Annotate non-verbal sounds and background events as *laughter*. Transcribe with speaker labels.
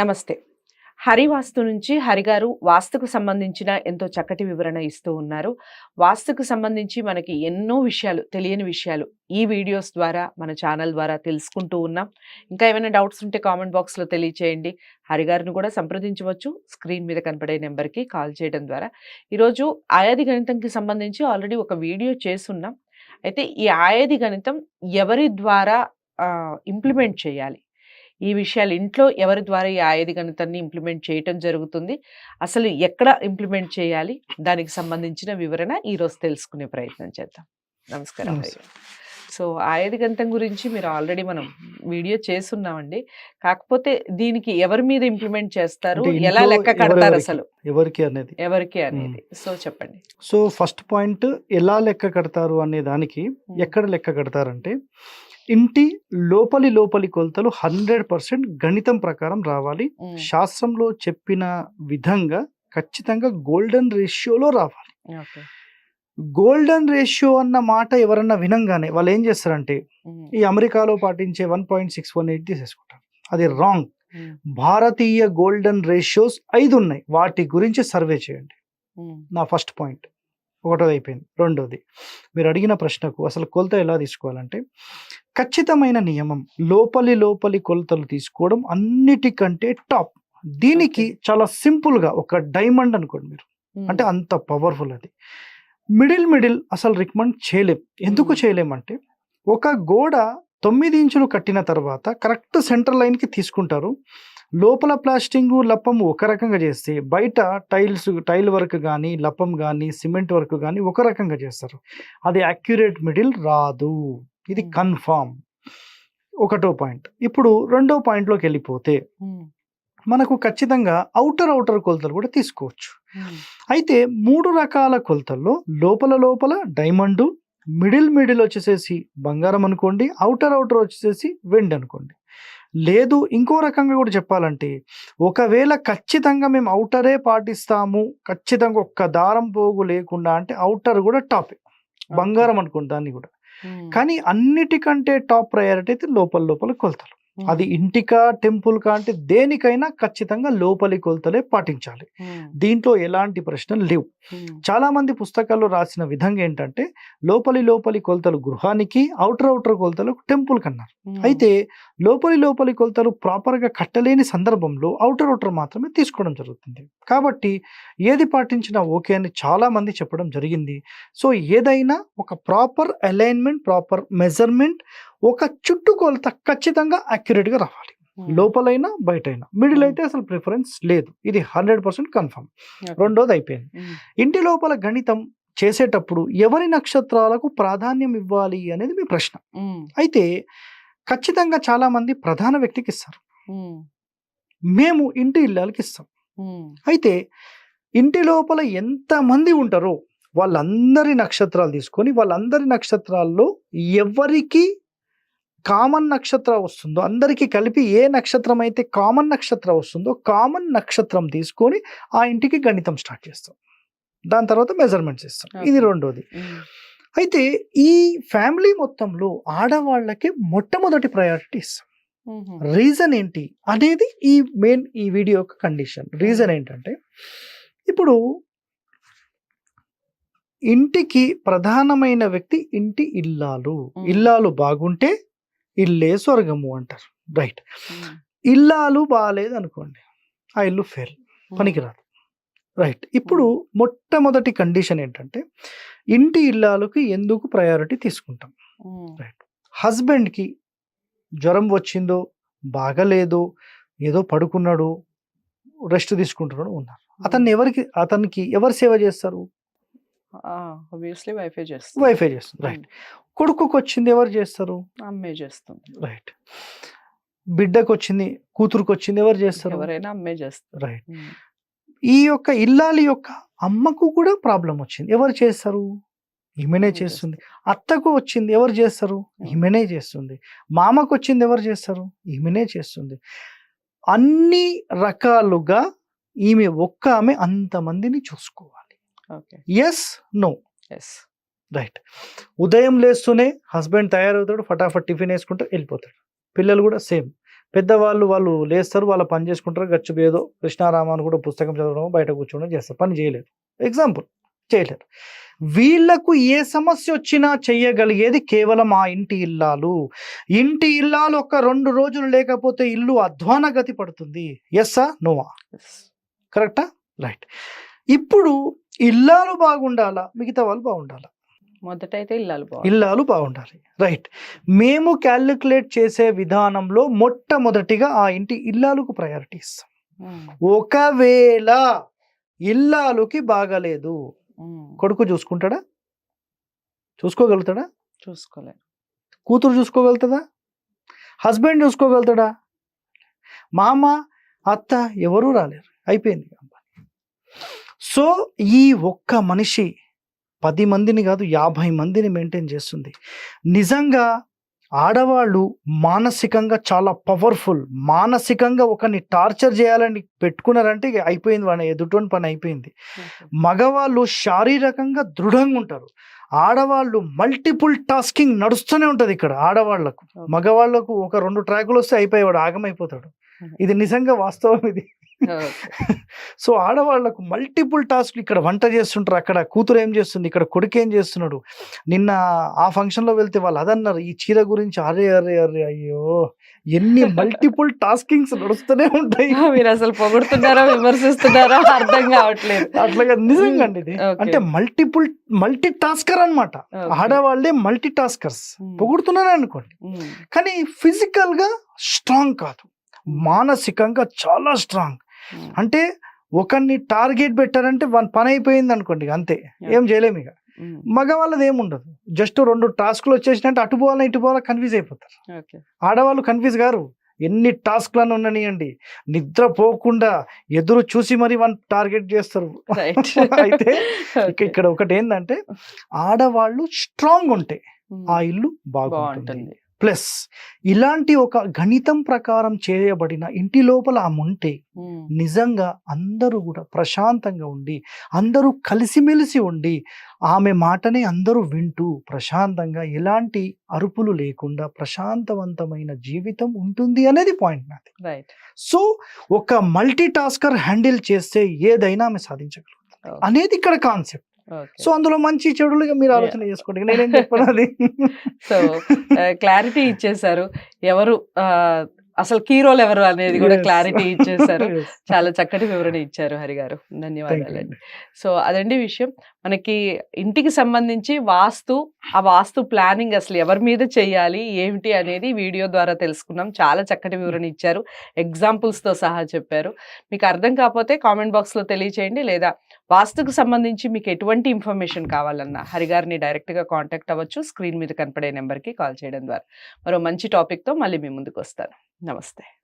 Speaker 1: నమస్తే. హరివాస్తు నుంచి హరిగారు వాస్తుకు సంబంధించిన ఎంతో చక్కటి వివరణ ఇస్తూ ఉన్నారు. వాస్తుకు సంబంధించి మనకి ఎన్నో విషయాలు తెలియని విషయాలు ఈ వీడియోస్ ద్వారా మన ఛానల్ ద్వారా తెలుసుకుంటూ ఉన్నాం. ఇంకా ఏమైనా డౌట్స్ ఉంటే కామెంట్ బాక్స్లో తెలియచేయండి. హరిగారిని కూడా సంప్రదించవచ్చు. స్క్రీన్ మీద కనపడే నెంబర్కి కాల్ చేయడం ద్వారా. ఈరోజు ఆయాది గణితంకి సంబంధించి ఆల్రెడీ ఒక వీడియో చేస్తున్నాం. అయితే ఈ ఆయాది గణితం ఎవరి ద్వారా ఇంప్లిమెంట్ చేయాలి? ఈ విషయాలు ఇంట్లో ఎవరి ద్వారా ఈ ఆయుధ గణితాన్ని ఇంప్లిమెంట్ చేయటం జరుగుతుంది. అసలు ఎక్కడ ఇంప్లిమెంట్ చేయాలి? దానికి సంబంధించిన వివరణ ఈరోజు తెలుసుకునే ప్రయత్నం చేద్దాం. నమస్కారం. సో ఆయుధ గణితం గురించి మీరు ఆల్రెడీ మనం వీడియో చేస్తున్నామండి. కాకపోతే దీనికి ఎవరి మీద ఇంప్లిమెంట్ చేస్తారు? ఎలా లెక్క కడతారు? అసలు?
Speaker 2: ఎవరికి అనేది?
Speaker 1: ఎవరికి అనేది? సో చెప్పండి.
Speaker 2: సో ఫస్ట్ పాయింట్ ఎలా లెక్క కడతారు అనే దానికి. ఎక్కడ లెక్క కడతారంటే ఇంటి లోపలి లోపలి కొలతలు హండ్రెడ్ పర్సెంట్ గణితం ప్రకారం రావాలి. శాస్త్రంలో చెప్పిన విధంగా ఖచ్చితంగా గోల్డెన్ రేషియోలో రావాలి. గోల్డెన్ రేషియో అన్న మాట ఎవరన్నా వినంగానే వాళ్ళు ఏం చేస్తారంటే ఈ అమెరికాలో పాటించే one point six one eight తీసేసుకుంటారు అది రాంగ్ భారతీయ గోల్డెన్ రేషియోస్ ఐదు ఉన్నాయి. వాటి గురించి సర్వే చేయండి. నా ఫస్ట్ పాయింట్ ఒకటోది అయిపోయింది. రెండోది. మీరు అడిగిన ప్రశ్నకు అసలు కొలత ఎలా తీసుకోవాలంటే ఖచ్చితమైన నియమం. లోపలి లోపలి కొలతలు తీసుకోవడం అన్నిటికంటే టాప్. దీనికి. చాలా సింపుల్గా ఒక డైమండ్ అనుకోండి మీరు. అంటే అంత పవర్ఫుల్ అది. మిడిల్ మిడిల్ అసలు రికమెండ్ చేయలేం. ఎందుకు. చేయలేమంటే ఒక గోడ తొమ్మిది ఇంచులు కట్టిన తర్వాత కరెక్ట్ సెంటర్ లైన్కి తీసుకుంటారు. లోపల ప్లాస్టింగ్ లప్పం ఒక రకంగా చేస్తే బయట టైల్స్ టైల్ వర్క్ కానీ లప్పం కానీ సిమెంట్ వర్క్ కానీ ఒక రకంగా చేస్తారు. అది అక్యురేట్ మిడిల్ రాదు. ఇది. కన్ఫామ్. ఒకటో పాయింట్. ఇప్పుడు రెండో పాయింట్లోకి వెళ్ళిపోతే మనకు ఖచ్చితంగా అవుటర్ అవుటర్ కొలతలు కూడా తీసుకోవచ్చు. అయితే మూడు రకాల కొలతల్లో లోపల లోపల డైమండ్ మిడిల్ మిడిల్ వచ్చేసేసి బంగారం అనుకోండి అవుటర్ అవుటర్ వచ్చేసేసి వెండి అనుకోండి. లేదు ఇంకో రకంగా కూడా చెప్పాలంటే ఒకవేళ ఖచ్చితంగా మేము అవుటరే పాటిస్తాము ఖచ్చితంగా ఒక్క దారం పోగు లేకుండా అంటే అవుటర్ కూడా టాప్. బంగారం అనుకోండి దాన్ని కూడా. కానీ అన్నిటికంటే టాప్ ప్రయారిటీ అయితే లోపల లోపల కొలతలు. అది ఇంటికా టెంపుల్కా అంటే దేనికైనా ఖచ్చితంగా లోపలి కొలతలే పాటించాలి. దీంట్లో ఎలాంటి ప్రశ్నలు లేవు. చాలా మంది పుస్తకాల్లో రాసిన విధంగా ఏంటంటే లోపలి లోపలి కొలతలు గృహానికి అవుటర్ అవుటర్ కొలతలు టెంపుల్ కన్నారు. అయితే లోపలి లోపలి కొలతలు ప్రాపర్గా కట్టలేని సందర్భంలో అవుటర్ అవుటర్ మాత్రమే తీసుకోవడం జరుగుతుంది. కాబట్టి ఏది పాటించినా ఓకే అని చాలా మంది చెప్పడం జరిగింది. సో ఏదైనా ఒక ప్రాపర్ అలైన్మెంట్ ప్రాపర్ మెజర్మెంట్ ఒక చుట్టు కొలత ఖచ్చితంగా accurate గా రావాలి.
Speaker 1: ఉమ్,
Speaker 2: లోపలైనా బయటైనా. Middle
Speaker 1: Hmm.
Speaker 2: అయితే అసలు ప్రిఫరెన్స్ లేదు. ఇది హండ్రెడ్ పర్సెంట్ కన్ఫర్మ్. రెండోది అయిపోయింది.
Speaker 1: ఉమ్,
Speaker 2: ఇంటి లోపల గణితం చేసేటప్పుడు ఎవరి నక్షత్రాలకు ప్రాధాన్యం ఇవ్వాలి అనేది మీ ప్రశ్న. అయితే ఖచ్చితంగా చాలా మంది ప్రధాన వ్యక్తికి ఇస్తారు. మేము ఇంటి ఇళ్ళకి ఇస్తాం. అయితే ఇంటి లోపల ఎంతమంది ఉంటారో వాళ్ళందరి నక్షత్రాలు తీసుకొని వాళ్ళందరి నక్షత్రాల్లో ఎవరికి కామన్ నక్షత్రం వస్తుందో అందరికీ కలిపి ఏ నక్షత్రం అయితే కామన్ నక్షత్రం వస్తుందో కామన్ నక్షత్రం తీసుకొని ఆ ఇంటికి గణితం స్టార్ట్ చేస్తాం. దాని తర్వాత మెజర్మెంట్స్ ఇస్తాం ఇది. రెండోది. అయితే ఈ ఫ్యామిలీ మొత్తంలో ఆడవాళ్ళకి మొట్టమొదటి ప్రయారిటీ ఇస్తాం. రీజన్ ఏంటి? అనేది ఈ మెయిన్ ఈ వీడియో యొక్క కండిషన్ రీజన్ ఏంటంటే ఇప్పుడు ఇంటికి ప్రధానమైన వ్యక్తి ఇంటి ఇల్లాలు. ఇల్లాలు బాగుంటే ఇల్లే స్వర్గము అంటారు. రైట్
Speaker 1: ఉమ్,
Speaker 2: ఇల్లాలు బాగాలేదు అనుకోండి ఆ ఇల్లు ఫెయిల్ పనికిరాదు. రైట్ ఇప్పుడు మొట్టమొదటి కండిషన్ ఏంటంటే ఇంటి ఇల్లాలకి ఎందుకు ప్రయారిటీ తీసుకుంటాం?
Speaker 1: ఉమ్,
Speaker 2: హస్బెండ్కి జ్వరం వచ్చిందో బాగలేదో ఏదో పడుకున్నాడు రెస్ట్ తీసుకుంటున్నాడు ఉన్నారు. అతన్ని ఎవరికి అతనికి ఎవరు సేవ చేస్తారు?
Speaker 1: ఆబ్వియస్లీ వైఫై చేస్తుంది.
Speaker 2: వైఫై చేస్తుంది రైట్ కొడుకుకి వచ్చింది ఎవరు చేస్తారు?
Speaker 1: అమ్మే చేస్తుంది.
Speaker 2: రైట్ బిడ్డకు వచ్చింది కూతురుకు వచ్చింది ఎవరు చేస్తారు?
Speaker 1: ఎవరైనా అమ్మే చేస్తారు.
Speaker 2: రైట్ ఈ యొక్క ఇల్లాలి యొక్క అమ్మకు కూడా ప్రాబ్లం వచ్చింది. ఎవరు చేస్తారు? ఈమెనే
Speaker 1: ఈమె
Speaker 2: చేస్తుంది. అత్తకు వచ్చింది ఎవరు చేస్తారు? ఈమెనే చేస్తుంది. మామకు వచ్చింది ఎవరు చేస్తారు? ఈమెనే చేస్తుంది. అన్ని రకాలుగా ఈమె ఒక్క ఆమె అంతమందిని చూసుకోవాలి. ఎస్ నో
Speaker 1: ఎస్
Speaker 2: రైట్ ఉదయం లేస్తూనే హస్బెండ్ తయారవుతాడు ఫటాఫట్ టిఫిన్ వేసుకుంటూ వెళ్ళిపోతాడు. పిల్లలు కూడా సేమ్. పెద్దవాళ్ళు వాళ్ళు లేస్తారు వాళ్ళ పని చేసుకుంటారు గచ్చు ఏదో కృష్ణారామాన్ని కూడా పుస్తకం చదవడం బయట కూర్చోవడం చేస్తారు. పని చేయలేరు. ఎగ్జాంపుల్ చేయలేరు. వీళ్ళకు ఏ సమస్య వచ్చినా చెయ్యగలిగేది కేవలం ఆ ఇంటి ఇల్లాలు. ఇంటి ఇల్లాలు ఒక రెండు రోజులు లేకపోతే ఇల్లు అధ్వాన గతి పడుతుంది ఎస్సా నోవా కరెక్టా రైట్ ఇప్పుడు ఇల్లాలు బాగుండాలా? మిగతా వాళ్ళు బాగుండాలా?
Speaker 1: మొదట అయితే ఇల్లాలు
Speaker 2: ఇల్లాలు బాగుండాలి. రైట్. మేము క్యాలిక్యులేట్ చేసే విధానంలో మొట్టమొదటిగా ఆ ఇంటి ఇల్లాలకు ప్రయారిటీ ఇస్తాం. ఒకవేళ ఇల్లాలుకి బాగలేదు. కొడుకు చూసుకుంటాడా? చూసుకోగలుగుతాడా?
Speaker 1: చూసుకోలేదు
Speaker 2: కూతురు చూసుకోగలుగుతుందా హస్బెండ్ చూసుకోగలుగుతాడా? మామ అత్త ఎవరూ రాలేరు. అయిపోయింది. సో ఈ ఒక్క మనిషి పది మందిని కాదు యాభై మందిని మెయింటైన్ చేస్తుంది. నిజంగా ఆడవాళ్ళు మానసికంగా చాలా పవర్ఫుల్ మానసికంగా ఒకరిని టార్చర్ చేయాలని పెట్టుకున్నారంటే అయిపోయింది వాళ్ళ ఎదుటి పని అయిపోయింది. మగవాళ్ళు శారీరకంగా దృఢంగా ఉంటారు. ఆడవాళ్ళు మల్టిపుల్ టాస్కింగ్ నడుస్తూనే ఉంటది ఇక్కడ ఆడవాళ్ళకు. మగవాళ్ళకు ఒక రెండు ట్రాకులు వస్తే అయిపోయేవాడు ఆగమైపోతాడు. ఇది నిజంగా వాస్తవం ఇది. *laughs* సో ఆడవాళ్ళకు మల్టిపుల్ టాస్క్లు ఇక్కడ వంట చేస్తుంటారు. అక్కడ కూతురు ఏం చేస్తుంది? ఇక్కడ కొడుకు ఏం చేస్తున్నాడు? నిన్న ఆ ఫంక్షన్లో వెళ్తే వాళ్ళు అదన్నారు ఈ చీర గురించి అరే అరే అరే అయ్యో ఎన్ని మల్టిపుల్ టాస్కింగ్స్ నడుస్తూనే ఉంటాయి.
Speaker 1: మీరు అసలు పొగుడుతున్నారా విమర్శిస్తున్నారా? అర్థం కావట్లేదు.
Speaker 2: అట్లాగా నిజంగా అండి ఇది. అంటే మల్టిపుల్ మల్టీ టాస్కర్ అన్నమాట.
Speaker 1: Okay.
Speaker 2: ఆడవాళ్ళే మల్టీ టాస్కర్స్. పొగుడుతున్నారు అనుకోండి. కానీ ఫిజికల్గా స్ట్రాంగ్ కాదు. మానసికంగా చాలా స్ట్రాంగ్. అంటే ఒకరిని టార్గెట్ పెట్టారంటే వన్ పని అయిపోయింది అనుకోండి అంతే. ఏం చేయలేము ఇక.
Speaker 1: ఉమ్.
Speaker 2: మగవాళ్ళది ఏముండదు. జస్ట్ రెండు టాస్క్లు వచ్చేసినట్టు అటు పోవాలా ఇటు పోవాలా కన్ఫ్యూజ్ అయిపోతారు. ఆడవాళ్ళు కన్ఫ్యూజ్ గారు ఎన్ని టాస్క్లను ఉండనియండి నిద్ర పోకుండా ఎదురు చూసి మరి వన్ టార్గెట్ చేస్తారు. *laughs* అయితే ఇక ఇక్కడ ఒకటి ఏంటంటే ఆడవాళ్ళు స్ట్రాంగ్ ఉంటే ఆ ఇల్లు బాగుంటుంది. ప్లస్ ఇలాంటి ఒక గణితం ప్రకారం చేయబడిన ఇంటి లోపల ఆమె ఉంటే. నిజంగా అందరూ కూడా ప్రశాంతంగా ఉండి అందరూ కలిసిమెలిసి ఉండి ఆమె మాటనే అందరూ వింటూ ప్రశాంతంగా ఎలాంటి అరుపులు లేకుండా ప్రశాంతవంతమైన జీవితం ఉంటుంది అనేది పాయింట్ నాది
Speaker 1: రైట్
Speaker 2: సో ఒక మల్టీ టాస్కర్ హ్యాండిల్ చేస్తే ఏదైనా ఆమె సాధించగలుగుతుంది. అనేది ఇక్కడ కాన్సెప్ట్ సో అందులో మంచి చెడులుగా మీరు ఆలోచన చేసుకోండి. నేనేం చెప్పను అది? *laughs*
Speaker 1: సో క్లారిటీ ఇచ్చేశారు. ఎవరు ఆ, అసలు కీ రోల్ ఎవరు అనేది కూడా. క్లారిటీ ఇచ్చేశారు. *laughs*
Speaker 2: Yes.
Speaker 1: చాలా చక్కటి వివరణ ఇచ్చారు హరి గారు. ధన్యవాదాలండి. సో అదండి విషయం. మనకి ఇంటికి సంబంధించి వాస్తు ఆ వాస్తు ప్లానింగ్ అసలు ఎవరి మీద చేయాలి ఏమిటి అనేది వీడియో ద్వారా తెలుసుకున్నాం. చాలా చక్కటి వివరణ ఇచ్చారు. Examples తో సహా చెప్పారు. మీకు అర్థం కాకపోతే కామెంట్ బాక్స్లో తెలియచేయండి. లేదా వాస్తుకు సంబంధించి మీకు ఎటువంటి ఇన్ఫర్మేషన్ కావాలన్నా హరి గారిని డైరెక్ట్గా కాంటాక్ట్ అవ్వచ్చు. స్క్రీన్ మీద కనపడే నెంబర్కి కాల్ చేయడం ద్వారా. మరో మంచి టాపిక్తో మళ్ళీ మీ ముందుకు వస్తాను. నమస్తే.